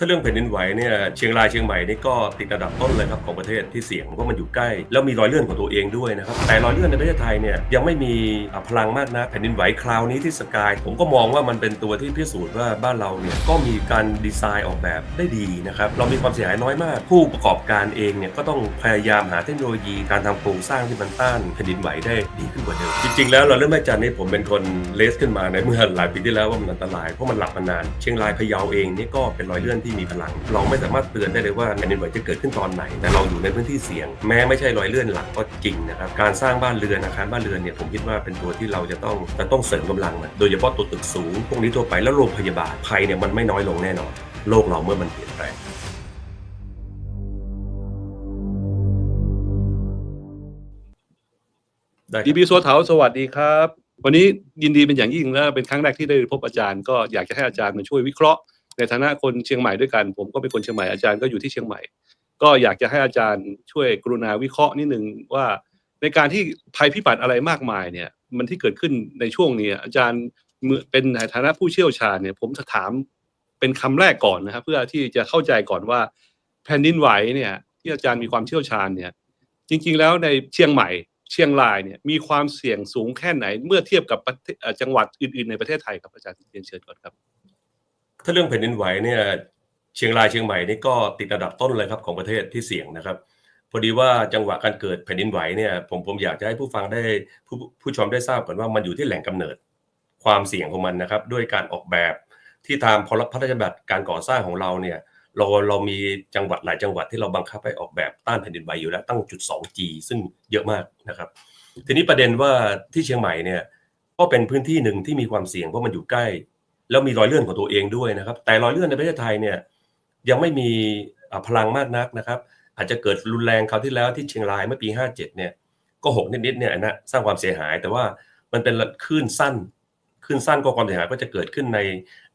ถ้าเรื่องแผ่นดินไหวเนี่ยเชียงรายเชียงใหม่นี่ก็ติดอันดับต้นเลยครับของประเทศที่เสี่ยงเพราะมันอยู่ใกล้ แล้วมีรอยเลื่อนของตัวเองด้วยนะครับแต่รอยเลื่อนในประเทศไทยเนี่ยยังไม่มีพลังมากนะแผ่นดินไหวคราวนี้ที่สกาย ผมก็มองว่ามันเป็นตัวที่พิสูจน์ว่าบ้านเราเนี่ยก็มีการดีไซน์ออกแบบได้ดีนะครับเรามีความเสียหายน้อยมาก ผู้ประกอบการเองเนี่ยก็ต้องพยายามหาเทคโนโลยีการทำโครงสร้างที่มันต้านแผ่นดินไหวได้ดีขึ้นกว่าเดิมจริงๆ แล้วเราเริ่มแม่จันนี่ผมเป็นคนเลสขึ้นมาในเมื่อหลายปีที่แล้วว่ามันอันตรายเพราะมันหลับมานาน เชียงรายพะเยาเองนี่ก็เป็นรอยเลื่อนที่มีพลัง เราไม่สามารถเตือนได้เลยว่าแผ่นดินไหวจะเกิดขึ้นตอนไหน แต่เราอยู่ในพื้นที่เสี่ยง แม้ไม่ใช่รอยเลื่อนหลักก็จริงนะครับ การสร้างบ้านเรือนอาคารบ้านเรือนเนี่ยผมคิดว่าเป็นตัวที่เราจะต้องจะต้องเสริมกำลังมันโดยเฉพาะตัวตึกสูงพวกนี้ทั่วไปแล้วโรงพยาบาลภัยเนี่ยมันไม่น้อยลงแน่นอน โลกเราเมื่อมันเปลี่ยนแปลงดีบีโซเถาสวัสดีครับ วันนี้ยินดีเป็นอย่างยิ่งและเป็นครั้งแรกที่ได้พบอาจารย์ก็อยากจะให้อาจารย์มาช่วยวิเคราะห์ ในฐานะคนเชียงใหม่ด้วยกัน ผมก็เป็นคนเชียงใหม่อาจารย์ก็อยู่ที่เชียงใหม่ ก็อยากจะให้อาจารย์ช่วยกรุณาวิเคราะห์นิดนึงว่า ในการที่ภัยพิบัติอะไรมากมายเนี่ยมันที่เกิดขึ้นในช่วงนี้ อาจารย์เป็นในฐานะผู้เชี่ยวชาญเนี่ย ผมจะถามเป็นคำแรกก่อนนะครับ เพื่อที่จะเข้าใจก่อนว่าแผ่นดินไหวเนี่ย ที่อาจารย์มีความเชี่ยวชาญเนี่ย จริง ๆ แล้วในเชียงใหม่เชียงรายเนี่ยมีความเสี่ยงสูงแค่ไหน เมื่อเทียบกับจังหวัดอื่น ๆ ในประเทศไทยครับอาจารย์เรียนเชิญก่อนครับ ถ้าเรื่องแผ่นดินไหวเนี่ยเชียงรายเชียงใหม่นี่ก็ติดอันดับต้นเลยครับของประเทศที่เสี่ยงนะครับ พอดีว่าจังหวะการเกิดแผ่นดินไหวเนี่ยผมผมอยากจะให้ผู้ฟังได้ผู้ผู้ชมได้ทราบก่อนว่ามันอยู่ที่แหล่งกำเนิดความเสี่ยงของมันนะครับ ด้วยการออกแบบที่ตามพรบพระราชบัญญัติการก่อสร้างของเราเนี่ยเราเรามีจังหวัดหลายจังหวัดที่เราบังคับให้ออกแบบต้านแผ่นดินไหวอยู่แล้วตั้งจุด 2G ซึ่งเยอะมากนะครับ ทีนี้ประเด็นว่าที่เชียงใหม่เนี่ยก็เป็นพื้นที่หนึ่งที่มีความเสี่ยงเพราะมันอยู่ใกล้ แล้วมีรอยเลื่อนของตัวเองด้วยนะครับ แต่รอยเลื่อนในประเทศไทยเนี่ยยังไม่มีพลังมากนักนะครับ อาจจะเกิดรุนแรงคราวที่แล้วที่เชียงรายเมื่อปี 57 เนี่ยก็หกนิดๆเนี่ยนะสร้างความเสียหาย แต่ว่ามันเป็นคลื่นสั้นคลื่นสั้นก็ความเสียหายก็จะเกิดขึ้นใน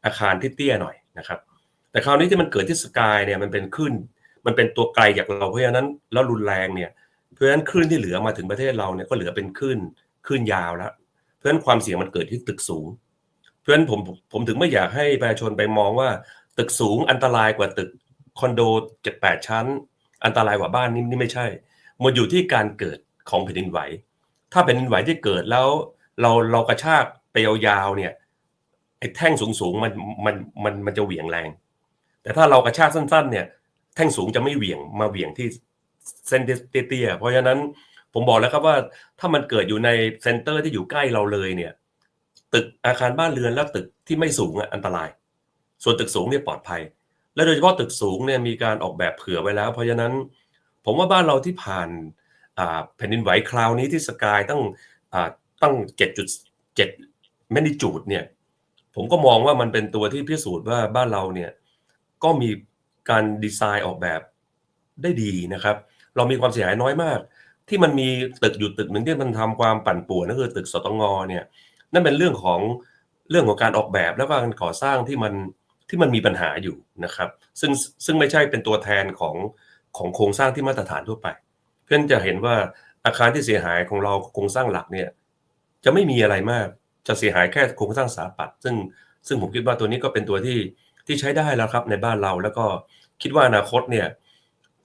อาคารที่เตี้ยหน่อยนะครับ แต่คราวนี้ที่มันเกิดที่สกายเนี่ยมันเป็นคลื่นมันเป็นตัวไกลจากเราเพราะฉะนั้นแล้วรุนแรงเนี่ยเพราะฉะนั้นคลื่นที่เหลือมาถึงประเทศเราเนี่ยก็เหลือเป็นคลื่นคลื่นยาวแล้วเพราะฉะนั้นความเสี่ยงมันเกิดที่ตึกสูง เพราะฉะนั้นผมผมถึงไม่อยากให้ประชาชนไปมองว่า ตึกสูงอันตรายกว่าตึกคอนโดเจ็ดแปดชั้น อันตรายกว่าบ้านนี่นี่ไม่ใช่ มันอยู่ที่การเกิดของแผ่นดินไหว ถ้าแผ่นดินไหวที่เกิดแล้วเราเรากระชากไปยาวๆเนี่ยไอ้แท่งสูงๆมันมันมันมันจะเหวี่ยงแรง แต่ถ้าเรากระชากสั้น ๆ เนี่ยแท่งสูงจะไม่เหวี่ยงมาเหวี่ยงที่เส้นเตี้ยๆเพราะฉะนั้นผมบอกแล้วครับว่าถ้ามันเกิดอยู่ในเซ็นเตอร์ที่อยู่ใกล้เราเลยเนี่ย ตึกอาคารบ้านเรือนและตึกที่ไม่สูงอันตราย ส่วนตึกสูงเนี่ยปลอดภัย และโดยเฉพาะตึกสูงเนี่ยมีการออกแบบเผื่อไว้แล้ว เพราะฉะนั้น ผมว่าบ้านเราที่ผ่านแผ่นดินไหวคราวนี้ที่สกายตั้งตั้ง 7.7แมนิจูดเนี่ยผมก็มองว่ามันเป็นตัวที่พิสูจน์ว่าบ้านเราเนี่ยก็มีการดีไซน์ออกแบบได้ดีนะครับ เรามีความเสียหายน้อยมาก ที่มันมีตึกอยู่ตึกหนึ่งที่มันทำความปั่นป่วนนั่นคือตึกสตงเนี่ย นั่นเป็นเรื่องของเรื่องของการออกแบบแล้วก็การก่อสร้างที่มันที่มันมีปัญหาอยู่นะครับ ซึ่งซึ่งไม่ใช่เป็นตัวแทนของของโครงสร้างที่มาตรฐานทั่วไป เพื่อนจะเห็นว่าอาคารที่เสียหายของเราโครงสร้างหลักเนี่ยจะไม่มีอะไรมากจะเสียหายแค่โครงสร้างสถาปัตย์ซึ่งซึ่งผมคิดว่าตัวนี้ก็เป็นตัวที่ที่ใช้ได้แล้วครับในบ้านเราแล้วก็คิดว่าอนาคตเนี่ย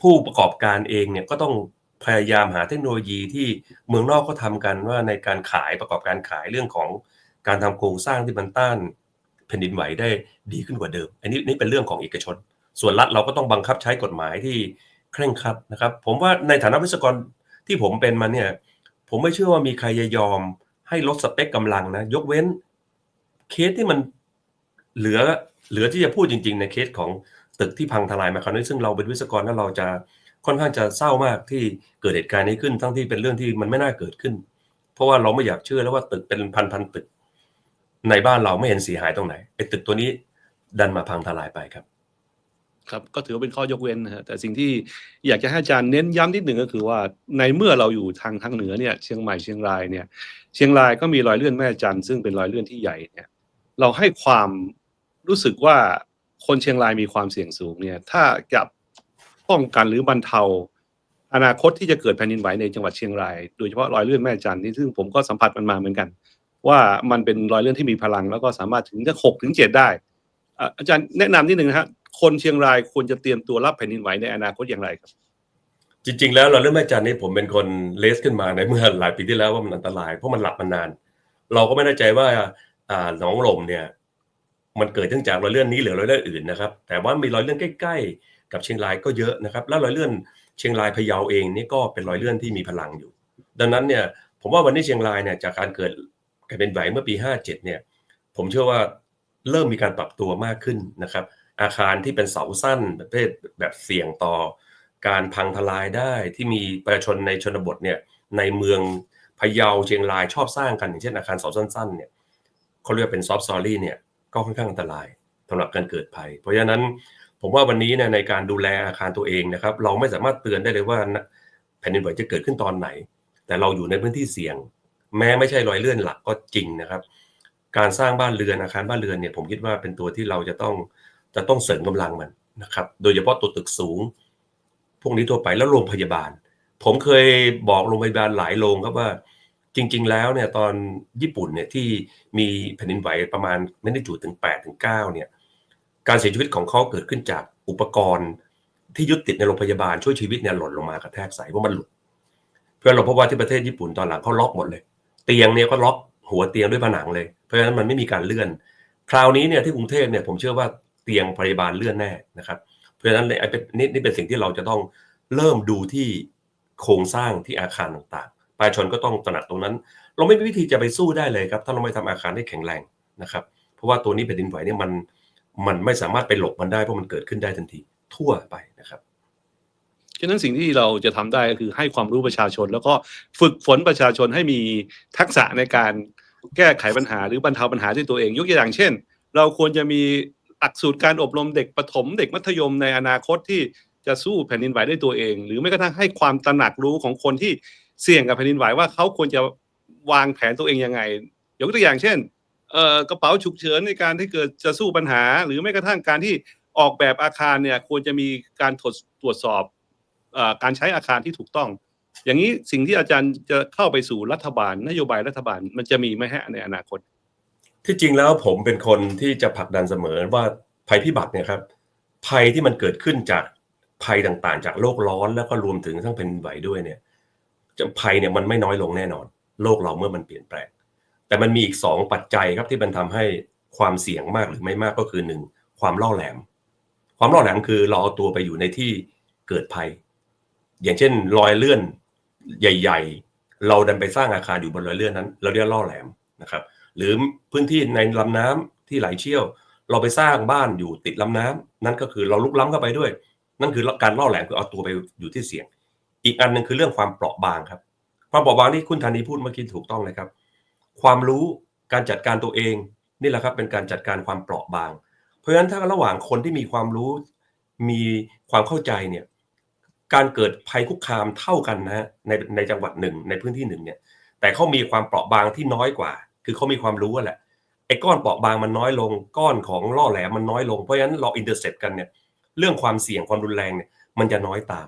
ผู้ประกอบการเองเนี่ยก็ต้อง พยายามหาเทคโนโลยีที่เมืองนอกก็ทำกันว่าในการขายประกอบการขายเรื่องของการทำโครงสร้างที่มันต้านแผ่นดินไหวได้ดีขึ้นกว่าเดิม อันนี้นี่เป็นเรื่องของเอกชน ส่วนรัฐเราก็ต้องบังคับใช้กฎหมายที่เคร่งครัดนะครับ ผมว่าในฐานะวิศวกรที่ผมเป็นมาเนี่ยผมไม่เชื่อว่ามีใครจะยอมให้ลดสเปคกำลังนะ ยกเว้นเคสที่มันเหลือเหลือที่จะพูดจริง ๆ ในเคสของตึกที่พังทลายมาคราวนี้ซึ่งเราเป็นวิศวกรแล้วเราจะ ค่อนข้างจะเศร้ามากที่เกิดเหตุการณ์นี้ขึ้น ทั้งที่เป็นเรื่องที่มันไม่น่าเกิดขึ้น เพราะว่าเราไม่อยากเชื่อแล้วว่าตึกเป็นพันพันตึก ในบ้านเราไม่เห็นเสียหายตรงไหนไอ้ตึกตัวนี้ดันมาพังทลายไปครับ ครับก็ถือว่าเป็นข้อยกเว้นนะฮะแต่สิ่งที่อยากจะให้อาจารย์เน้นย้ำนิดหนึ่งก็คือว่าในเมื่อเราอยู่ทางทางเหนือเนี่ยเชียงใหม่เชียงรายเนี่ย เชียงรายก็มีรอยเลื่อนแม่จันทร์ซึ่งเป็นรอยเลื่อนที่ใหญ่เนี่ยเราให้ความรู้สึกว่าคนเชียงรายมีความเสี่ยงสูงเนี่ย ถ้าจะ ป้องกันหรือบรรเทา อนาคตที่จะเกิดแผ่นดินไหวในจังหวัดเชียงราย โดยเฉพาะรอยเลื่อนแม่จันทร์นี่ซึ่งผมก็สัมผัสมันมาเหมือนกัน ว่ามันเป็นรอยเลื่อนที่มีพลัง แล้วก็สามารถถึงจะหกถึงเจ็ดได้อะอาจารย์แนะนำนิดหนึ่งนะฮะคนเชียงรายควรจะเตรียมตัวรับแผ่นดินไหวในอนาคตอย่างไรครับ จริง ๆ แล้วเราเรื่องแม่จันนี่ผมเป็นคนเลสขึ้นมาในเมื่อหลายปีที่แล้วว่ามันอันตรายเพราะมันหลับมานาน เราก็ไม่แน่ใจว่าอ่าหนองลมเนี่ย มันเกิดขึ้นจากรอยเลื่อนนี้หรือรอยเลื่อนอื่นนะครับ แต่ว่ามีรอยเลื่อนใกล้ ๆ กับเชียงรายก็เยอะนะครับ แล้วรอยเลื่อนเชียงรายพะเยาเองนี่ก็เป็นรอยเลื่อนที่มีพลังอยู่ ดังนั้นเนี่ยผมว่าวันนี้เชียงรายเนี่ยจากการเกิดแผ่นดินไหวเมื่อปี 57เนี่ยผมเชื่อว่าเริ่มมีการปรับตัวมากขึ้นนะครับ อาคารที่เป็นเสาสั้นประเภทแบบเสี่ยงต่อ การพังทลายได้ที่มีประชาชนในชนบทเนี่ยในเมืองพะเยาเชียงรายชอบสร้างกันอย่างเช่นอาคารเสาสั้นๆเนี่ยเขาเรียกว่าเป็นซอฟต์ซอรี่เนี่ยก็ค่อนข้างอันตรายสำหรับการเกิดภัย เพราะฉะนั้น ผมว่าวันนี้เนี่ยในการดูแลอาคารตัวเองนะครับ เราไม่สามารถเตือนได้เลยว่าแผ่นดินไหวจะเกิดขึ้นตอนไหน แต่เราอยู่ในพื้นที่เสี่ยง แม้ไม่ใช่รอยเลื่อนหลักก็จริงนะครับ การสร้างบ้านเรือนอาคารบ้านเรือนเนี่ยผมคิดว่าเป็นตัวที่เราจะต้องจะต้องเสริมกำลังมันนะครับ โดยเฉพาะตัวตึกสูง พวกนี้ทั่วไปแล้วโรงพยาบาล ผมเคยบอกโรงพยาบาลหลายโรงครับว่าจริง ๆ แล้วเนี่ยตอนญี่ปุ่นเนี่ยที่มีแผ่นดินไหวประมาณไม่ได้จุดถึง8ถึง9เนี่ย การเสียชีวิตของเขาเกิดขึ้นจากอุปกรณ์ที่ยึดติดในโรงพยาบาลช่วยชีวิตเนี่ยหล่นลงมากระแทกใส่เพราะมันหลุด เพื่อเราพบว่าที่ประเทศญี่ปุ่นตอนหลังเขาล็อกหมดเลย เตียงเนี่ยก็ล็อกหัวเตียงด้วยผนังเลยเพราะฉะนั้นมันไม่มีการเลื่อน คราวนี้เนี่ยที่กรุงเทพเนี่ยผมเชื่อว่าเตียงพยาบาลเลื่อนแน่นะครับเพราะฉะนั้นนี่ยไอ้เป็นนี่นี่เป็นสิ่งที่เราจะต้องเริ่มดูที่โครงสร้างที่อาคารต่างๆ ประชาชนก็ต้องตระหนักตรงนั้น เราไม่มีวิธีจะไปสู้ได้เลยครับ ถ้าเราไม่ทำอาคารให้แข็งแรงนะครับ เพราะว่าตัวนี้แผ่นดินไหวเนี่ยมัน มันไม่สามารถไปหลบมันได้เพราะมันเกิดขึ้นได้ทันทีทั่วไปนะครับฉะนั้นสิ่งที่เราจะทำได้ก็คือให้ความรู้ประชาชน แล้วก็ฝึกฝนประชาชนให้มีทักษะในการแก้ไขปัญหาหรือบรรเทาปัญหาด้วยตัวเองยกตัวอย่างเช่น เราควรจะมีหลักสูตรการอบรมเด็กประถมเด็กมัธยมในอนาคตที่จะสู้แผ่นดินไหวด้วยตัวเอง หรือไม่กระทั่งให้ความตระหนักรู้ของคนที่เสี่ยงกับแผ่นดินไหวว่าเขาควรจะวางแผนตัวเองยังไง ยกตัวอย่างเช่น กระเป๋าฉุกเฉินในการที่เกิดจะสู้ปัญหา หรือไม่กระทั่งการที่ออกแบบอาคารเนี่ยควรจะมีการตรวจสอบอการใช้อาคารที่ถูกต้อง อย่างนี้สิ่งที่อาจารย์จะเข้าไปสู่รัฐบาล นโยบายรัฐบาลมันจะมีไหมฮะในอนาคต ที่จริงแล้วผมเป็นคนที่จะผลักดันเสมอว่าภัยพิบัติเนี่ยครับ ภัยที่มันเกิดขึ้นจากภัยต่างๆ จากโลกร้อนแล้วก็รวมถึงทั้งเป็นไหวด้วยเนี่ยจะภัยเนี่ยมันไม่น้อยลงแน่นอน โลกเราเมื่อมันเปลี่ยนแปลง แต่มันมีอีกสองปัจจัยครับที่มันทำให้ความเสี่ยงมากหรือไม่มากก็คือหนึ่งความล่อแหลม ความล่อแหลมคือเราเอาตัวไปอยู่ในที่เกิดภัย อย่างเช่นรอยเลื่อนใหญ่ ๆ เราดันไปสร้างอาคารอยู่บนรอยเลื่อนนั้น เราเรียกล่อแหลมนะครับ หรือพื้นที่ในลำน้ำที่ไหลเชี่ยว เราไปสร้างบ้านอยู่ติดลำน้ำนั่นก็คือเราลุกล้ำเข้าไปด้วย นั่นคือการล่อแหลมคือเอาตัวไปอยู่ที่เสี่ยง อีกอันหนึ่งคือเรื่องความเปราะบางครับ ความเปราะบางที่คุณธานีพูดเมื่อกี้ถูกต้องเลยครับ ความรู้การจัดการตัวเองนี่แหละครับเป็นการจัดการความเปราะบาง เพราะฉะนั้นถ้าระหว่างคนที่มีความรู้มีความเข้าใจเนี่ยการเกิดภัยคุกคามเท่ากันนะฮะในในจังหวัดหนึ่งในพื้นที่หนึ่งเนี่ยแต่เขามีความเปราะบางที่น้อยกว่า คือเขามีความรู้แหละไอ้ก้อนเปราะบางมันน้อยลง ก้อนของล่อแหลมมันน้อยลงเพราะฉะนั้นเราอินเตอร์เซ็ปกันเนี่ยเรื่องความเสี่ยงความรุนแรงเนี่ยมันจะน้อยตาม